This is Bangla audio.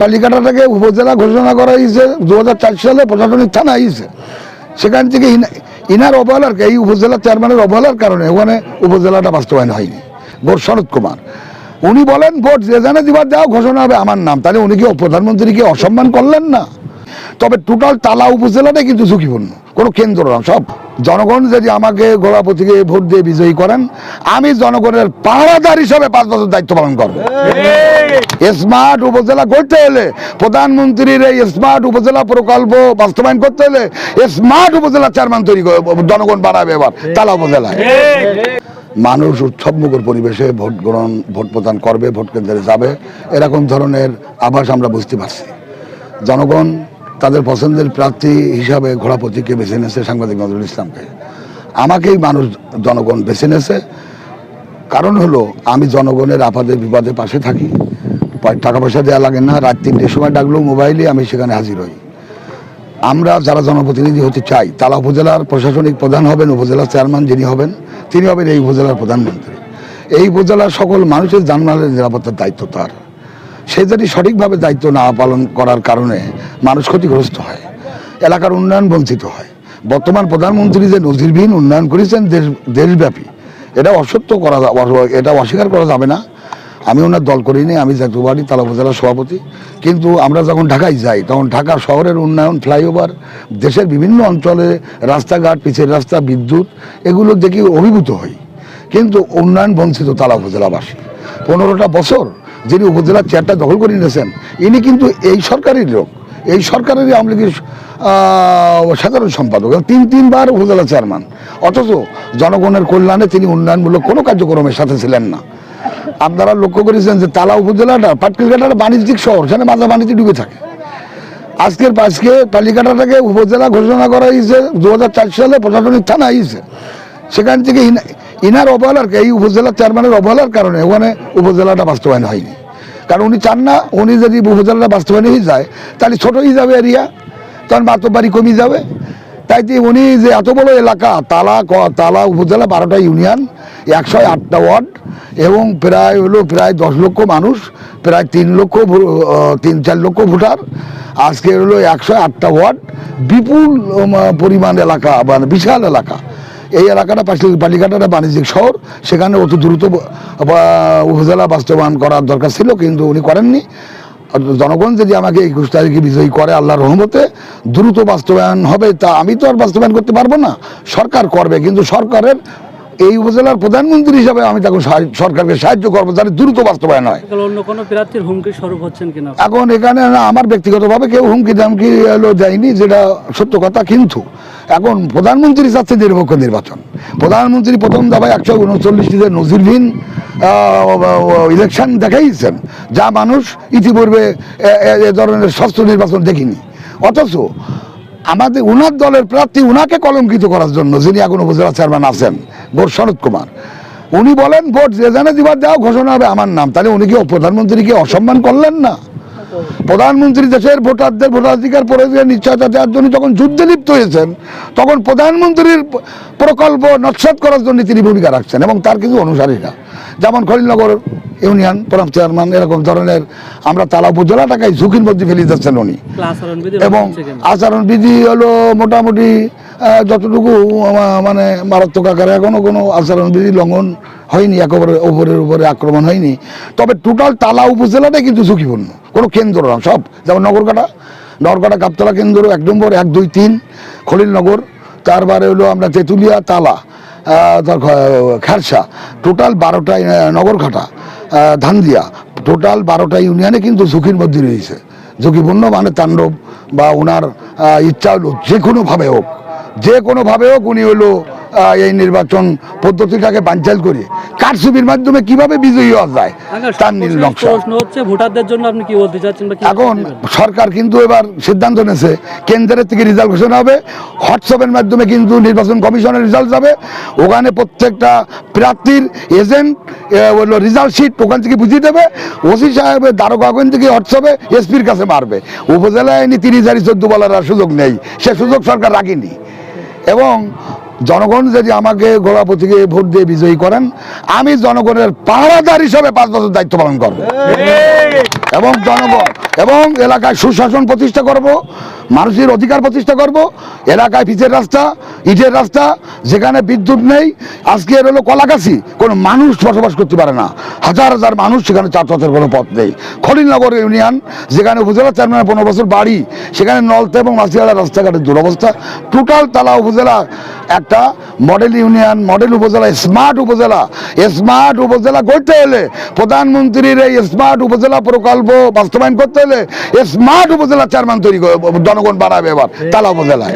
কালিকাটাটাকে উপজেলা ঘোষণা করা হয়েছে দু সালে প্রশাসনিক থানা হয়েছে। সেখান থেকে ইনা- ইনার অবহেলার এই উপজেলা চেয়ারম্যানের অবহেলার কারণে ওখানে উপজেলাটা বাস্তবায়ন হয়নি ভোট শরৎ কুমার। উনি বলেন, ভোট যে জানে দিবার দেওয়া ঘোষণা হবে আমার নাম। তাহলে উনি কি প্রধানমন্ত্রীকে অসম্মান করলেন না? তবে টোটাল তালা উপজেলাটাই কিন্তু ঝুঁকিপূর্ণ। কোনো কেন্দ্র না সব জনগণ যদি আমাকে গোড়াপতিকে ভোট দিয়ে বিজয়ী করেন আমি জনগণের পাহারাদার হিসাবে পাঁচ বছর দায়িত্ব পালন করব। স্মার্ট উপজেলা করতে হলে প্রধানমন্ত্রীর এই স্মার্ট উপজেলা প্রকল্প বাস্তবায়ন করতে হলে স্মার্ট উপজেলা চেয়ারম্যান তৈরি করে জনগণ বাড়াবে এবার তালা উপজেলায়। মানুষ উৎসবমুখর পরিবেশে ভোট গ্রহণ ভোট প্রদান করবে ভোট কেন্দ্রে যাবে এরকম ধরনের আভাস আমরা বুঝতে পারছি। জনগণ তাদের পছন্দের প্রার্থী হিসাবে ঘোড়াপতিকে বেছে নিয়েছে সাংবাদিক নজরুল ইসলামকে। আমাকেই মানুষ, জনগণ বেছে নিয়েছে। কারণ হলো, আমি জনগণের আপাদে বিপদে পাশে থাকি। টাকা পয়সা দেওয়া লাগে না, রাত তিনটের সময় ডাকলেও মোবাইলে আমি সেখানে হাজির হই। আমরা যারা জনপ্রতিনিধি হতে চাই তালা উপজেলার প্রশাসনিক প্রধান হবেন, উপজেলার চেয়ারম্যান যিনি হবেন, তিনি হবেন এই উপজেলার প্রধানমন্ত্রী। এই উপজেলার সকল মানুষের জানমালের নিরাপত্তার দায়িত্ব তার। সে যদি সঠিকভাবে দায়িত্ব না পালন করার কারণে মানুষ ক্ষতিগ্রস্ত হয়, এলাকার উন্নয়ন বঞ্চিত হয়। বর্তমান প্রধানমন্ত্রী যে নজিরবিহীন উন্নয়ন করেছেন দেশ, দেশব্যাপী, এটা অসত্য করা এটা অস্বীকার করা যাবে না। আমি ওনার দল করিনি, আমি জাতীয়বাড়ি তালা উপজেলার সভাপতি। কিন্তু আমরা যখন ঢাকায় যাই, তখন ঢাকা শহরের উন্নয়ন, ফ্লাইওভার, দেশের বিভিন্ন অঞ্চলে রাস্তাঘাট পিছের রাস্তা, বিদ্যুৎ, এগুলো দেখি অভিভূত হই। কিন্তু উন্নয়ন বঞ্চিত তালা উপজেলাবাসী। পনেরোটা বছর যিনি উপজেলার চেয়ারটা দখল করে নিয়েছেন, ইনি কিন্তু এই সরকারের লোক। এই সরকারেরই আওয়ামী লীগের সাধারণ সম্পাদক। তিন, তিনবার উপজেলা চেয়ারম্যান অথচ জনগণের কল্যাণে তিনি উন্নয়নমূলক কোনো কার্যক্রমের সাথে ছিলেন না। আপনারা লক্ষ্য করেছেন যে তালা উপজেলাটা, পাটকিলঘাটার বাণিজ্যিক শহর, সেখানে মাজা বাণিজ্য ডুবে থাকে। আজকের, আজকে তালিকাটাটাকে উপজেলা ঘোষণা করা হয়েছে, দু হাজার চার সালে প্রশাসনিক থানা হয়েছে। সেখান থেকে ইনা- ইনার অবহেলার এই উপজেলার চেয়ারম্যানের অবহেলার কারণে ওখানে উপজেলাটা বাস্তবায়ন হয়নি। কারণ উনি চান না উনি যদি উপজেলাটা বাস্তবায়ন হয়ে যায়, তাহলে ছোট হয়ে যাবে এরিয়া, তখন বাড়ি কমে যাবে। তাই উনি যে এত বড় এলাকা, তালা তালা উপজেলা বারোটা ইউনিয়ন, একশো আটটা ওয়ার্ড, এবং প্রায় হলো প্রায় দশ লক্ষ মানুষ, প্রায় তিন লক্ষ তিন চার লক্ষ ভোটার, আজকে হলো একশো আটটা ওয়ার্ড। বিপুল পরিমাণ এলাকা মানে বিশাল এলাকা। এই এলাকাটা পাশে বালিঘাটাটা বাণিজ্যিক শহর। সেখানে অত দ্রুত উপজেলা বাস্তবায়ন করার দরকার ছিল, কিন্তু উনি করেননি। জনগণ যদি আমাকে একুশ তারিখে বিজয়ী করে আল্লাহর রহমতে, দ্রুত বাস্তবায়ন হবে তা আমি তো আর বাস্তবায়ন করতে পারব না। সরকার করবে, কিন্তু সরকারের এই উপজেলার প্রধানমন্ত্রী হিসাবে আমি তখন সরকারকে সাহায্য করব যাতে দ্রুত বাস্তবায়ন হয়। অন্য কোনো প্রার্থীর হুমকির স্বরূপ হচ্ছেন কিনা? এখন এখানে না আমার ব্যক্তিগতভাবে কেউ হুমকি দামকি এলো দেয়নি যেটা সত্য কথা কিন্তু এখন প্রধানমন্ত্রী চাচ্ছে নিরপেক্ষ নির্বাচন। প্রধানমন্ত্রী প্রথম দফায় একশো উনচল্লিশটিতে নজিরবিহীন ইলেকশন দেখাইছেন যা মানুষ ইতিপূর্বে এ- ধরনের স্বচ্ছ নির্বাচন দেখিনি। অথচ আমাদের উনার দলের প্রার্থী উনাকে কলঙ্কিত করার জন্য যিনি এখন উপজেলা চেয়ারম্যান আছেন ভোট শরৎ কুমার। উনি বলেন ভোট যে জানে দিবার দেওয়া ঘোষণা হবে আমার নাম। তাহলে উনি কি প্রধানমন্ত্রীকে অসম্মান করলেন না? প্রধানমন্ত্রী দেশের ভোটারদের ভোটাধিকার প্রয়োগের নিশ্চয়তা দেওয়ার জন্য যখন যুদ্ধে লিপ্ত হয়েছেন তখন প্রধানমন্ত্রীর প্রকল্প নৎসাত করার জন্য তিনি ভূমিকা রাখছেন এবং তার কিছু অনুসারীরা। যেমন খলিলনগর ইউনিয়ন প্রধান চেয়ারম্যান এরকম ধরনের আমরা তালা উপজেলাটাকে ঝুঁকির মধ্যে ফেলে যাচ্ছেন উনি। এবং হচ্ছে কেন? আচরণ বিধি হলো মোটামুটি যতটুকু মানে মারাত্মক আকারে এখনও কোনো আচরণ বিধি লঙ্ঘন হয়নি, একেবারে ওপরের উপরে আক্রমণ হয়নি। তবে টোটাল তালা উপজেলাটাই কিন্তু ঝুঁকিপূর্ণ। কোনো কেন্দ্র না, সব। যেমন নগরকাটা নগরকাটা কাপতলা কেন্দ্র, এক নম্বর, এক, দুই, তিন খলিলনগর তারপরে হলো আমরা তেঁতুলিয়া তালা খেরসা। টোটাল বারোটা নগরঘাটা ধানদিয়া। টোটাল বারোটা ইউনিয়নে কিন্তু ঝুঁকির মধ্যে রয়েছে। ঝুঁকিপূর্ণ মানে তাণ্ডব বা ওনার ইচ্ছা হলো যে কোনোভাবে হোক। যে কোনোভাবে হোক উনি হলো এই নির্বাচন পদ্ধতিটাকে বাঞ্চাল করে। কারসুবির মাধ্যমে কীভাবে বিজয়ী হওয়া যায় তার নীল নকশা। প্রশ্ন হচ্ছে ভোটারদের জন্য আপনি কি বলতে চাচ্ছেন এখন সরকার কিন্তু এবার সিদ্ধান্ত নিয়েছে কেন্দ্রের থেকে রেজাল্ট ঘোষণা হবে। হোয়াটসঅ্যাপের মাধ্যমে কিন্তু নির্বাচন কমিশনের রেজাল্ট যাবে। ওখানে প্রত্যেকটা প্রার্থীর এজেন্ট হলো রেজাল্ট শিট ওখান থেকে বুঝিয়ে দেবে। ওসি সাহেবের দ্বারকা ওখান থেকে হোয়াটসঅ্যাপে এসপির কাছে মারবে। উপজেলায় এনে তিরিশ হাজার চোদ্দ বলার সুযোগ নেই। সে সুযোগ সরকার রাখেনি। এবং জনগণ যদি আমাকে গোড়া প্রতীকে ভোট দিয়ে বিজয়ী করেন, আমি জনগণের পাহারাদার হিসাবে পাঁচ বছর দায়িত্ব পালন করব। এবং জনগণ, এবং এলাকায় সুশাসন প্রতিষ্ঠা করব, মানুষের অধিকার প্রতিষ্ঠা করব। এলাকায় পিচের রাস্তা, ইটের রাস্তা, যেখানে বিদ্যুৎ নেই, আজকে এর হলো কলাকাশি কোনো মানুষ বসবাস করতে পারে না। হাজার হাজার মানুষ সেখানে চার চারপথের কোনো পথ নেই। খলিলনগর ইউনিয়ন, যেখানে উপজেলা চেয়ারম্যানের পনেরো বছর বাড়ি, সেখানে নলতে এবং মাসিয়ালা রাস্তাঘাটের দুরবস্থা। টোটাল তালা উপজেলা একটা মডেল ইউনিয়ন মডেল উপজেলা স্মার্ট উপজেলা। স্মার্ট উপজেলা করতে হলে প্রধানমন্ত্রীর এই স্মার্ট উপজেলা প্রকল্প বাস্তবায়ন করতে হলে স্মার্ট উপজেলা চেয়ারম্যান তৈরি জনগণ বাড়াবে এবার, তালা উপজেলায়।